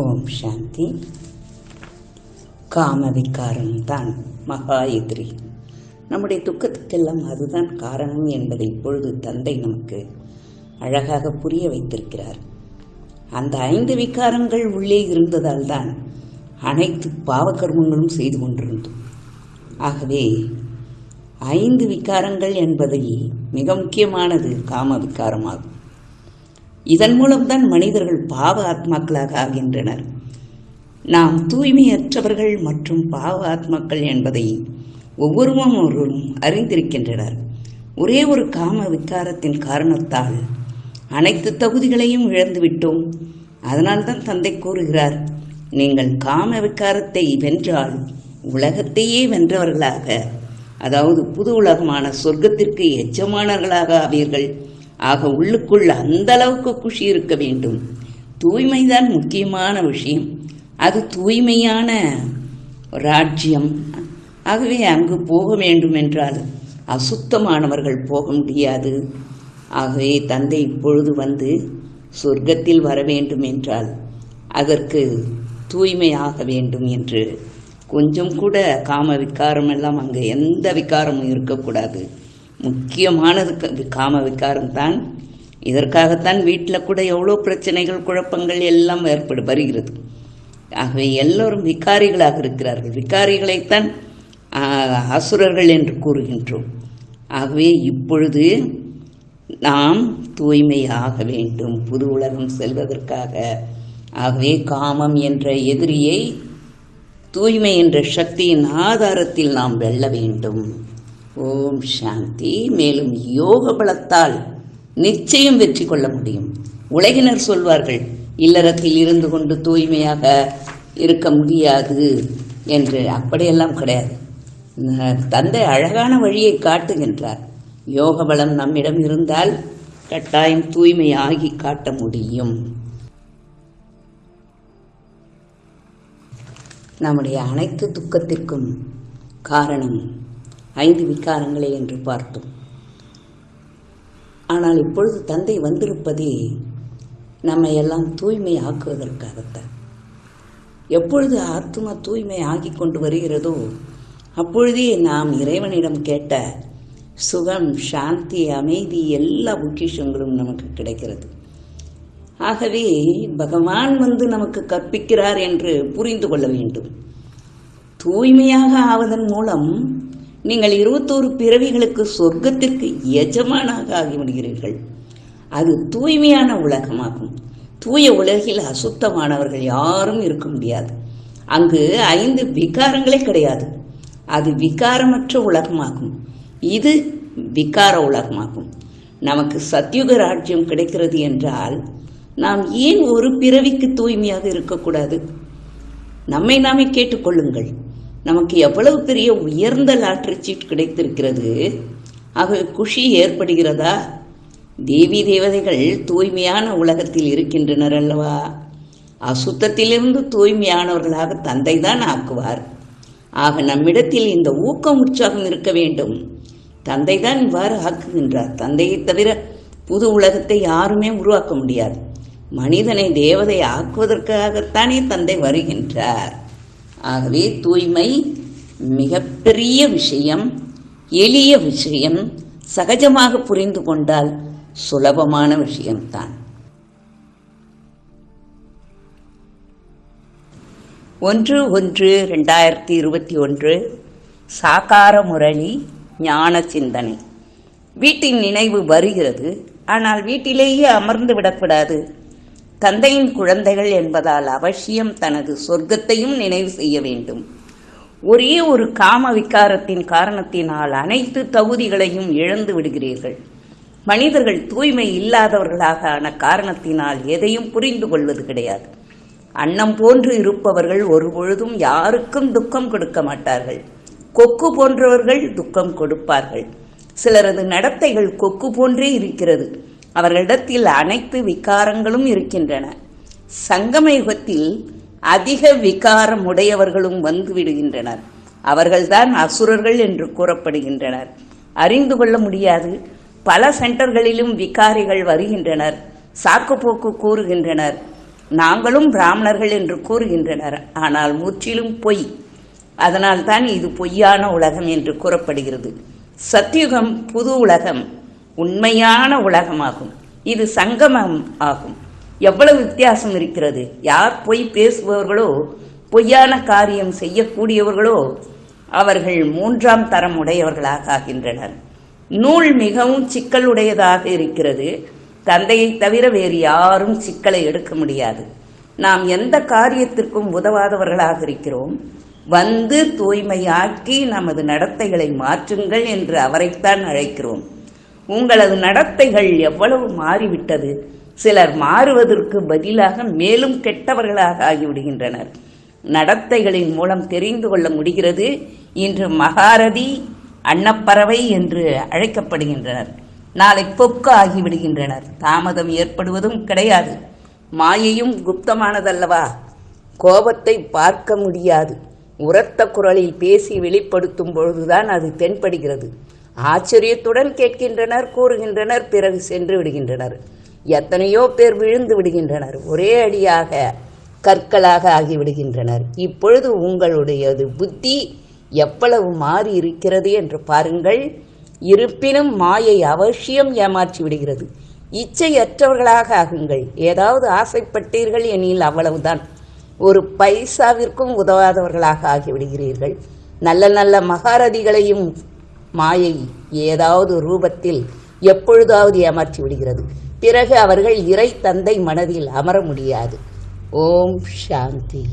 ஓம் சாந்தி. காம விகாரம் தான் மகா எதிரி. நம்முடைய துக்கத்துக்கெல்லாம் அதுதான் காரணம் என்பதை இப்பொழுது தந்தை நமக்கு அழகாக புரிய வைத்திருக்கிறார். அந்த ஐந்து விகாரங்கள் உள்ளே இருந்ததால் தான் அனைத்து பாவகர்மங்களும் செய்து கொண்டிருந்தோம். ஆகவே ஐந்து விகாரங்கள் என்பதை மிக முக்கியமானது காம விகாரமாகும் இதன் மூலம்தான் மனிதர்கள் பாவ ஆத்மாக்களாக ஆகின்றனர். நாம் தூய்மையற்றவர்கள் மற்றும் பாவ ஆத்மாக்கள் என்பதை ஒவ்வொருவரும் அறிந்திருக்கின்றனர். ஒரே ஒரு காம விகாரத்தின் காரணத்தால் அனைத்து தகுதிகளையும் இழந்துவிட்டோம் அதனால்தான் தந்தை கூறுகிறார் நீங்கள் காம விகாரத்தை வென்றால் உலகத்தையே வென்றவர்களாக அதாவது புது உலகமான சொர்க்கத்திற்கு எஜமானர்களாக ஆவீர்கள். ஆக உள்ளுக்குள் அந்த அளவுக்கு குஷி இருக்க வேண்டும். தூய்மைதான் முக்கியமான விஷயம். அது தூய்மையான ராஜ்யம். ஆகவே அங்கு போக வேண்டும் என்றால் அசுத்தமானவர்கள் போக முடியாது. ஆகவே தந்தை இப்பொழுது வந்து சொர்க்கத்தில் வர வேண்டும் என்றால் அதற்கு தூய்மையாக வேண்டும் என்று. கொஞ்சம் கூட காம விகாரம் எல்லாம் அங்கே எந்த விகாரமும் இருக்கக்கூடாது. முக்கியமானது க- காம விகாரம் தான் இதற்காகத்தான் வீட்டில் கூட எவ்வளோ பிரச்சனைகள் குழப்பங்கள் எல்லாம் ஏற்படு வருகிறது. ஆகவே எல்லோரும் விகாரிகளாக இருக்கிறார்கள். விகாரிகளைத்தான் அசுரர்கள் என்று கூறுகின்றோம். ஆகவே இப்பொழுது நாம் தூய்மையாக வேண்டும். புது உலகம் செல்வதற்காக. ஆகவே காமம் என்ற எதிரியை தூய்மை என்ற சக்தியின் ஆதாரத்தில் நாம் வெல்ல வேண்டும். ஓம் சாந்தி. மேலும் யோக பலத்தால் நிச்சயம் வெற்றி கொள்ள முடியும். உலகினர் சொல்வார்கள் இல்லறத்தில் இருந்து கொண்டு தூய்மையாக இருக்க முடியாது என்று. அப்படியெல்லாம் கிடையாது. தந்தை அழகான வழியை காட்டுகின்றார். யோக பலம் நம்மிடம் இருந்தால் கட்டாயம் தூய்மையாகி காட்ட முடியும். நம்முடைய அனைத்து துக்கத்திற்கும் காரணம் ஐந்து விகாரங்களே என்று பார்த்தோம். ஆனால் இப்பொழுது தந்தை வந்திருப்பதே நம்மை எல்லாம் தூய்மை ஆக்குவதற்காகத்தான் எப்பொழுது ஆத்மா தூய்மை ஆக்கி கொண்டு வருகிறதோ அப்பொழுதே நாம் இறைவனிடம் கேட்ட சுகம் சாந்தி அமைதி எல்லா பொக்கிஷங்களும் நமக்கு கிடைக்கிறது. ஆகவே பகவான் வந்து நமக்கு கற்பிக்கிறார் என்று புரிந்து கொள்ள வேண்டும். தூய்மையாக ஆவதன் மூலம் நீங்கள் இருபத்தோரு பிறவிகளுக்கு சொர்க்கத்திற்கு எஜமானாக ஆகிவிடுகிறீர்கள். அது தூய்மையான உலகமாகும். தூய உலகில் அசுத்தமானவர்கள் யாரும் இருக்க முடியாது. அங்கு ஐந்து விகாரங்களே கிடையாது. அது விகாரமற்ற உலகமாகும். இது விகார உலகமாகும். நமக்கு சத்யுக ராஜ்யம் கிடைக்கிறது என்றால் நாம் ஏன் ஒரு பிறவிக்கு தூய்மையாக இருக்கக்கூடாது? நம்மை நாமே கேட்டுக்கொள்ளுங்கள். நமக்கு எவ்வளவு பெரிய உயர்ந்த லாட்டரி சீட் கிடைத்திருக்கிறது? ஆகவே குஷி ஏற்படுகிறதா? தேவி தேவதைகள் தூய்மையான உலகத்தில் இருக்கின்றனர் அல்லவா? அசுத்தத்திலிருந்து தூய்மையானவர்களாக தந்தை தான் ஆக்குவார். ஆக நம்மிடத்தில் இந்த ஊக்கம் உற்சாகம் இருக்க வேண்டும். தந்தை தான் இவ்வாறு ஆக்குகின்றார். தந்தையை தவிர புது உலகத்தை யாருமே உருவாக்க முடியாது. மனிதனை தேவதை ஆக்குவதற்காகத்தானே தந்தை வருகின்றார். ஆகவே தூய்மை மிகப்பெரிய விஷயம் எளிய விஷயம் சகஜமாக புரிந்து கொண்டால் சுலபமான விஷயம்தான். ஒன்று ஒன்று ரெண்டாயிரத்தி இருபத்தி ஒன்று சாகார முரளி ஞான சிந்தனை. வீட்டின் நினைவு வருகிறது ஆனால் வீட்டிலேயே அமர்ந்து விடக்கூடாது. தந்தையின் குழந்தைகள் என்பதால் அவசியம் தனது சொர்க்கத்தையும் நினைவு செய்ய வேண்டும். ஒரே ஒரு காம விகாரத்தின் காரணத்தினால் அனைத்து தகுதிகளையும் இழந்து விடுகிறீர்கள். மனிதர்கள் தூய்மை இல்லாதவர்களாக ஆன காரணத்தினால் எதையும் புரிந்து கொள்வது கிடையாது. அன்னம் போன்று இருப்பவர்கள் ஒருபொழுதும் யாருக்கும் துக்கம் கொடுக்க மாட்டார்கள். கொக்கு போன்றவர்கள் துக்கம் கொடுப்பார்கள். சிலரது நடத்தைகள் கொக்கு போன்றே இருக்கிறது. அவர்களிடத்தில் அனைத்து விகாரங்களும் இருக்கின்றன. சங்கம யுகத்தில் அதிக விகாரம் உடையவர்களும் வந்துவிடுகின்றனர் அவர்கள்தான் அசுரர்கள் என்று கூறப்படுகின்றனர். அறிந்து கொள்ள முடியாது. பல சென்டர்களிலும் விகாரிகள் வருகின்றனர். சாக்கு போக்கு கூறுகின்றனர். நாங்களும் பிராமணர்கள் என்று கூறுகின்றனர். ஆனால் முற்றிலும் பொய். அதனால்தான் இது பொய்யான உலகம் என்று கூறப்படுகிறது. சத்தியுகம் புது உலகம். உண்மையான உலகமாகும். இது சங்கமம் ஆகும். எவ்வளவு வித்தியாசம் இருக்கிறது? யார் பொய் பேசுபவர்களோ பொய்யான காரியம் செய்யக்கூடியவர்களோ அவர்கள் மூன்றாம் தரம் உடையவர்களாக ஆகின்றனர். நூல் மிகவும் சிக்கலுடையதாக இருக்கிறது. தந்தையை தவிர வேறு யாரும் சிக்கலை எடுக்க முடியாது. நாம் எந்த காரியத்திற்கும் உதவாதவர்களாக இருக்கிறோம். வந்து தூய்மையாக்கி நமது நடத்தைகளை மாற்றுங்கள் என்று அவரைத்தான் அழைக்கிறோம். உங்களது நடத்தைகள் எவ்வளவு மாறிவிட்டது. சிலர் மாறுவதற்கு பதிலாக மேலும் கெட்டவர்களாக ஆகிவிடுகின்றனர். நடத்தைகளின் மூலம் தெரிந்து கொள்ள முடிகிறது. இன்று மகாரதி அன்னப்பறவை என்று அழைக்கப்படுகின்றனர். நாளை பொக்கு ஆகிவிடுகின்றனர். தாமதம் ஏற்படுவதும் கிடையாது. மாயையும் குப்தமானதல்லவா? கோபத்தை பார்க்க முடியாது. உரத்த குரலில் பேசி வெளிப்படுத்தும் பொழுதுதான் அது தென்படுகிறது. ஆச்சரியத்துடன் கேட்கின்றனர் கூறுகின்றனர் பிறகு சென்று விடுகின்றனர். எத்தனையோ பேர் விழுந்து விடுகின்றனர். ஒரே அடியாக கற்களாக ஆகிவிடுகின்றனர். இப்பொழுது உங்களுடையது புத்தி எவ்வளவு மாறி இருக்கிறது என்று பாருங்கள். இருப்பினும் மாயை அவசியம் ஏமாற்றி விடுகிறது. இச்சையற்றவர்களாக ஆகுங்கள். ஏதாவது ஆசைப்பட்டீர்கள் எனில் அவ்வளவுதான். ஒரு பைசாவிற்கும் உதவாதவர்களாக ஆகிவிடுகிறீர்கள். நல்ல நல்ல மகாரதிகளையும் மாயை ஏதாவது ரூபத்தில் எப்பொழுதாவது ஏமாற்றி விடுகிறது பிறகு அவர்கள் இறை தந்தை மனதில் அமர முடியாது. ஓம் சாந்தி.